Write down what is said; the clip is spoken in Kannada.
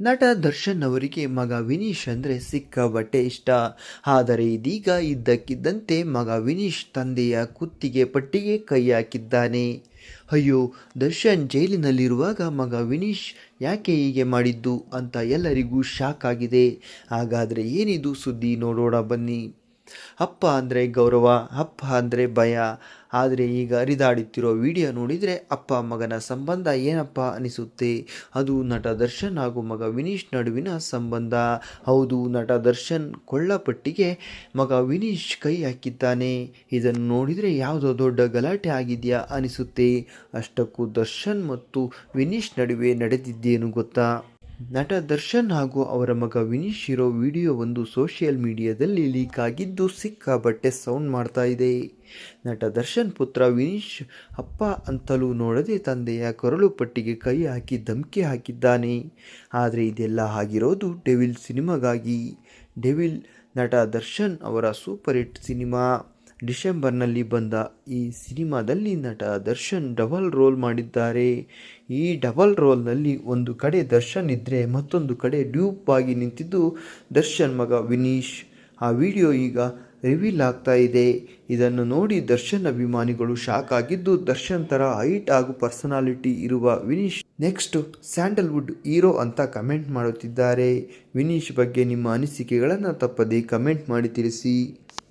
ನಟ ದರ್ಶನ್ ಅವರಿಗೆ ಮಗ ವಿನೀಶ್ ಅಂದರೆ ಸಿಕ್ಕಾಬಟ್ಟೆ ಇಷ್ಟ. ಆದರೆ ಇದೀಗ ಇದ್ದಕ್ಕಿದ್ದಂತೆ ಮಗ ವಿನೀಶ್ ತಂದೆಯ ಕುತ್ತಿಗೆ ಪಟ್ಟಿಗೆ ಕೈ ಹಾಕಿದ್ದಾನೆ. ಅಯ್ಯೋ, ದರ್ಶನ್ ಜೈಲಿನಲ್ಲಿರುವಾಗ ಮಗ ವಿನೀಶ್ ಯಾಕೆ ಹೀಗೆ ಮಾಡಿದ್ದು ಅಂತ ಎಲ್ಲರಿಗೂ ಶಾಕ್ ಆಗಿದೆ. ಹಾಗಾದರೆ ಏನಿದು ಸುದ್ದಿ ನೋಡೋಣ ಬನ್ನಿ. ಅಪ್ಪ ಅಂದರೆ ಗೌರವ ಅಪ್ಪ ಅಂದರೆ ಭಯ. ಆದರೆ ಈಗ ಹರಿದಾಡುತ್ತಿರೋ ವಿಡಿಯೋ ನೋಡಿದರೆ ಅಪ್ಪ ಮಗನ ಸಂಬಂಧ ಏನಪ್ಪ ಅನಿಸುತ್ತೆ? ಅದು ನಟ ದರ್ಶನ್ ಹಾಗೂ ಮಗ ವಿನೀಶ್ ನಡುವಿನ ಸಂಬಂಧ. ಹೌದು, ನಟ ದರ್ಶನ್ ಕೊಳ್ಳಪಟ್ಟಿಗೆ ಮಗ ವಿನೀಶ್ ಕೈ ಹಾಕಿದ್ದಾನೆ. ಇದನ್ನು ನೋಡಿದರೆ ಯಾವುದೋ ದೊಡ್ಡ ಗಲಾಟೆ ಆಗಿದೆಯಾ ಅನಿಸುತ್ತೆ. ಅಷ್ಟಕ್ಕೂ ದರ್ಶನ್ ಮತ್ತು ವಿನೀಶ್ ನಡುವೆ ನಡೆದಿದ್ದೇನು ಗೊತ್ತಾ? ನಟ ದರ್ಶನ್ ಹಾಗೂ ಅವರ ಮಗ ವಿನೀಶ್ ಇರೋ ವಿಡಿಯೋ ಒಂದು ಸೋಷಿಯಲ್ ಮೀಡಿಯಾದಲ್ಲಿ ಲೀಕ್ ಆಗಿದ್ದು ಸಿಕ್ಕಾಬಟ್ಟೆ ಸೌಂಡ್ ಮಾಡ್ತಾ ಇದೆ. ನಟ ದರ್ಶನ್ ಪುತ್ರ ವಿನೀಶ್ ಅಪ್ಪ ಅಂತಲೂ ನೋಡದೆ ತಂದೆಯ ಕೊರಳು ಪಟ್ಟಿಗೆ ಕೈ ಹಾಕಿ ಧಮಕಿ ಹಾಕಿದ್ದಾನೆ. ಆದರೆ ಇದೆಲ್ಲ ಆಗಿರೋದು ಡೆವಿಲ್ ಸಿನಿಮಾಗಾಗಿ. ಡೆವಿಲ್ ನಟ ದರ್ಶನ್ ಅವರ ಸೂಪರ್ ಹಿಟ್ ಸಿನಿಮಾ. ಡಿಸೆಂಬರ್ನಲ್ಲಿ ಬಂದ ಈ ಸಿನಿಮಾದಲ್ಲಿ ನಟ ದರ್ಶನ್ ಡಬಲ್ ರೋಲ್ ಮಾಡಿದ್ದಾರೆ. ಈ ಡಬಲ್ ರೋಲ್ನಲ್ಲಿ ಒಂದು ಕಡೆ ದರ್ಶನ್ ಇದ್ದರೆ ಮತ್ತೊಂದು ಕಡೆ ಡ್ಯೂಪ್ ಆಗಿ ನಿಂತಿದ್ದು ದರ್ಶನ್ ಮಗ ವಿನೀಶ್. ಆ ವಿಡಿಯೋ ಈಗ ರಿವೀಲ್ ಆಗ್ತಾ ಇದೆ. ಇದನ್ನು ನೋಡಿ ದರ್ಶನ್ ಅಭಿಮಾನಿಗಳು ಶಾಕ್ ಆಗಿದ್ದು ದರ್ಶನ್ ಥರ ಹೈಟ್ ಹಾಗೂ ಪರ್ಸನಾಲಿಟಿ ಇರುವ ವಿನೀಶ್ ನೆಕ್ಸ್ಟ್ ಸ್ಯಾಂಡಲ್ವುಡ್ ಹೀರೋ ಅಂತ ಕಮೆಂಟ್ ಮಾಡುತ್ತಿದ್ದಾರೆ. ವಿನೀಶ್ ಬಗ್ಗೆ ನಿಮ್ಮ ಅನಿಸಿಕೆಗಳನ್ನು ತಪ್ಪದೇ ಕಮೆಂಟ್ ಮಾಡಿ ತಿಳಿಸಿ.